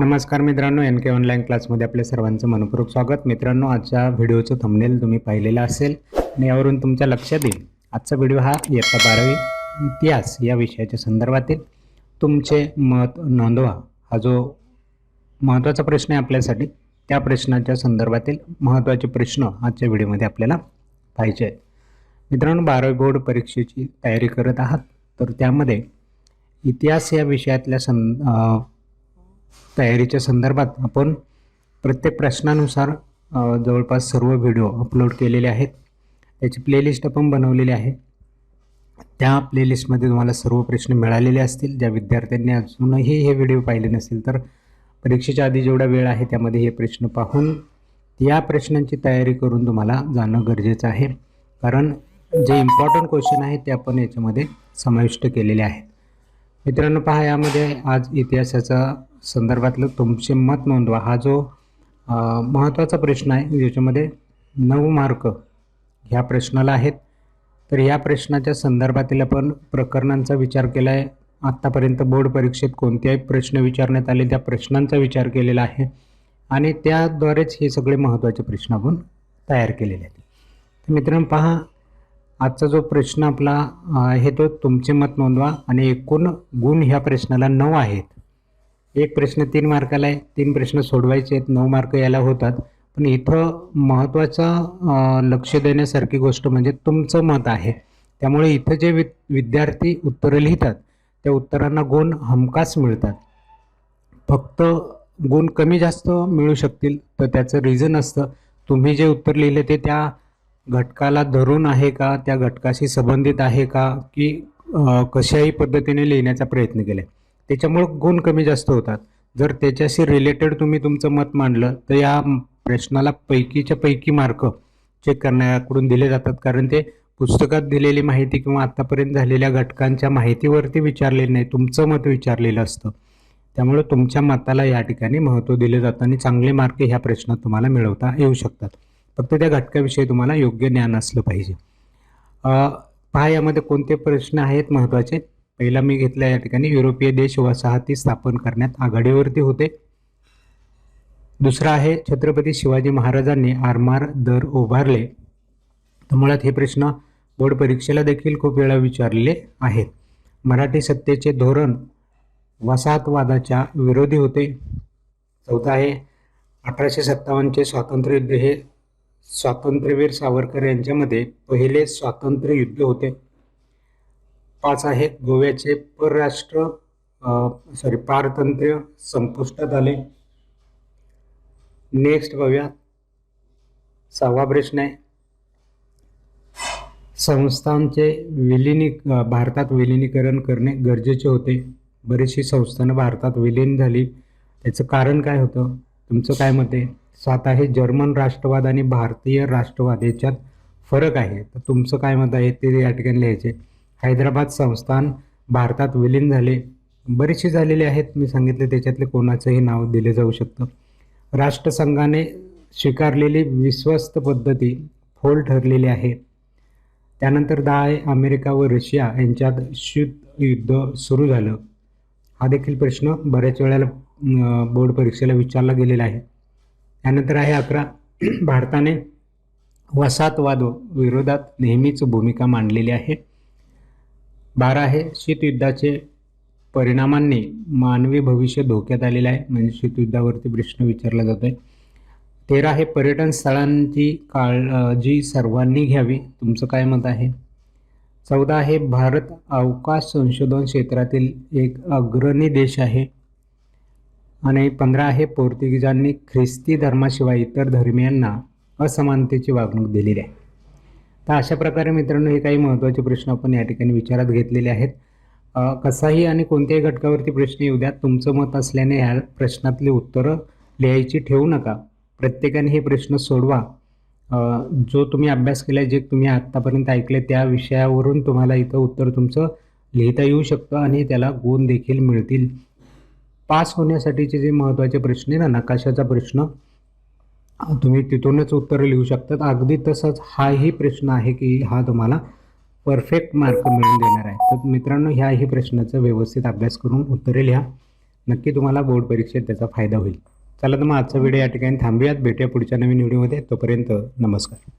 नमस्कार मित्रांनो एन के ऑनलाईन क्लासमध्ये आपल्या सर्वांचं मनपूर्वक स्वागत. मित्रांनो आजच्या व्हिडिओचं थंबनेल तुम्ही पाहिलेलं असेल आणि यावरून तुमच्या लक्षात येईल. आजचा व्हिडिओ हा इयत्ता बारावी इतिहास या विषयाच्या संदर्भातील तुमचे मत नोंदवा. हा जो महत्त्वाचा प्रश्न आहे आपल्यासाठी त्या प्रश्नाच्या संदर्भातील महत्त्वाचे प्रश्न आजच्या व्हिडिओमध्ये आपल्याला पाहिजे आहेत. मित्रांनो बारावी बोर्ड परीक्षेची तयारी करत आहात तर त्यामध्ये इतिहास या विषयातल्या सं तयारीच्या संदर्भात आपण प्रत्येक प्रश्नानुसार जवळपास सर्व व्हिडिओ अपलोड केलेले आहेत. त्याची प्लेलिस्ट आपण बनवलेली आहे. त्या प्लेलिस्टमध्ये तुम्हाला सर्व प्रश्न मिळालेले असतील. ज्या विद्यार्थ्यांनी अजूनही हे व्हिडिओ पाहिले नसतील तर परीक्षेच्या आधी जेवढा वेळ आहे त्यामध्ये हे प्रश्न पाहून या प्रश्नांची तयारी करून तुम्हाला जाणं गरजेचं आहे. कारण जे इम्पॉर्टंट क्वेश्चन आहे ते आपण याच्यामध्ये समाविष्ट केलेले आहेत. मित्रांनो पहा यामध्ये आज इतिहासाचा संदर्भातलं तुमचे मत नोंदवा. हा जो महत्त्वाचा प्रश्न आहे ज्याच्यामध्ये नऊ मार्क ह्या प्रश्नाला आहेत. तर या प्रश्नाच्या संदर्भातील आपण प्रकरणांचा विचार केला आहे आत्तापर्यंत बोर्ड परीक्षेत कोणत्याही प्रश्न विचारण्यात आले त्या प्रश्नांचा विचार केलेला आहे. आणि त्याद्वारेच हे सगळे महत्त्वाचे प्रश्न आपण तयार केलेले आहेत. तर मित्रांनो पहा आजचा जो प्रश्न आपला आहे तो तुमचे मत नोंदवा आणि एकूण गुण ह्या प्रश्नाला नऊ आहेत. एक प्रश्न तीन मार्काला आहे तीन प्रश्न सोडवायचे आहेत नऊ मार्क याला होतात. पण इथं महत्त्वाचं लक्ष देण्यासारखी गोष्ट म्हणजे तुमचं मत आहे. त्यामुळे इथं जे वि विद्यार्थी उत्तरं लिहितात त्या उत्तरांना गुण हमखास मिळतात. फक्त गुण कमी जास्त मिळू शकतील तर त्याचं रिझन असतं. तुम्ही जे उत्तर लिहिले ते त्या घटकाला धरून आहे का? त्या घटकाशी संबंधित आहे का? की कशाही पद्धतीने लिहिण्याचा प्रयत्न केला आहे त्याच्यामुळं गुण कमी जास्त होतात. जर त्याच्याशी रिलेटेड तुम्ही तुमचं मत मांडलं तर या प्रश्नाला पैकीच्या पैकी मार्क चेक करण्याकडून दिले जातात. कारण ते पुस्तकात दिलेली माहिती किंवा आत्तापर्यंत झालेल्या घटकांच्या माहितीवरती विचारलेलं नाही तुमचं मत विचारलेलं असतं. त्यामुळे तुमच्या मताला या ठिकाणी महत्त्व दिलं जातं आणि चांगले मार्क ह्या प्रश्नात तुम्हाला मिळवता येऊ शकतात. फक्त त्या घटकाविषयी तुम्हाला योग्य ज्ञान असलं पाहिजे. पहा यामध्ये कोणते प्रश्न आहेत महत्त्वाचे पहिला मी घेतला या ठिकाणी युरोपीय देश वसाहती स्थापन करण्यात आघाडीवरती होते. दुसरा आहे छत्रपती शिवाजी महाराजांनी आरमार दर उभारले. तर मुळात हे प्रश्न बोर्ड परीक्षेला देखील खूप वेळा विचारलेले आहेत. मराठी सत्तेचे धोरण वसाहतवादाच्या विरोधी होते. चौथा आहे अठराशे सत्तावन्नचे स्वातंत्र्ययुद्ध हे स्वातंत्र्यवीर सावरकर यांच्यामध्ये पहिले स्वातंत्र्य युद्ध होते. पाच आहे गोव्याचे परराष्ट्र सॉरी पारतंत्र्य संपुष्टात आले. नेक्स्ट बघूया. सहावा प्रश्न आहे. संस्थांचे विलिनी भारतात विलिनीकरण करणे गरजेचे होते. बरीचशी संस्थानं भारतात विलीन झाली. त्याचं कारण काय होतं? तुमचं काय मत आहे? सात आहे. जर्मन राष्ट्रवाद आणि भारतीय राष्ट्रवाद याच्यात फरक आहे. तर तुमचं काय मत आहे ते या ठिकाणी लिहायचे. हैदराबाद संस्थान भारतात विलीन झाले. बरेचसे झालेले आहेत मी सांगितले त्याच्यातले कोणाचंही नाव दिले जाऊ शकतं. राष्ट्रसंघाने स्वीकारलेली विश्वस्त पद्धती फोल ठरलेली आहे. त्यानंतर दहा आहे अमेरिका व रशिया यांच्यात शीत युद्ध सुरू झालं. हा देखील प्रश्न बऱ्याच वेळेला बोर्ड परीक्षेला विचारला गेलेला आहे. त्यानंतर आहे अकरा. भारताने वसाहतवाद विरोधात नेहमीच भूमिका मांडलेली आहे. बारा आहे शीतयुद्धाचे परिणामांनी मानवी भविष्य धोक्यात आलेलं आहे. म्हणजे शीतयुद्धावरती प्रश्न विचारला जातो आहे तेरा आहे पर्यटन स्थळांची काळजी सर्वांनी घ्यावी. तुमचं काय मत आहे? चौदा आहे भारत अवकाश संशोधन क्षेत्रातील एक अग्रणी देश आहे. आणि पंधरा आहे पोर्तुगीजांनी ख्रिस्ती धर्माशिवाय इतर धर्मियांना असमानतेची वागणूक दिलेली आहे. तर अशा प्रकारे मित्रांनो हे काही महत्त्वाचे प्रश्न आपण या ठिकाणी विचारात घेतलेले आहेत. कसाही आणि कोणत्याही घटकावरती प्रश्न येऊ द्या. तुमचं मत असल्याने ह्या प्रश्नातली उत्तरं लिहायची ठेवू नका. प्रत्येकाने हे प्रश्न सोडवा. जो तुम्ही अभ्यास केला जे तुम्ही आत्तापर्यंत ऐकले त्या विषयावरून तुम्हाला इथं उत्तर तुमचं लिहिता येऊ शकतं आणि त्याला गुण देखील मिळतील. पास होण्यासाठीचे जे महत्त्वाचे प्रश्न आहे ना नकाशाचा प्रश्न तुम्ही तिथूनच उत्तर लिहू शकतात. अगदी तसंच हाही प्रश्न आहे की हा तुम्हाला परफेक्ट मार्क मिळून देणार आहे. तर मित्रांनो ह्याही प्रश्नाचा व्यवस्थित अभ्यास करून उत्तरे लिहा. नक्की तुम्हाला बोर्ड परीक्षेत त्याचा फायदा होईल. चला तर मग आजचा व्हिडिओ या ठिकाणी थांबूयात. भेटूया पुढच्या नवीन व्हिडिओमध्ये. तोपर्यंत नमस्कार.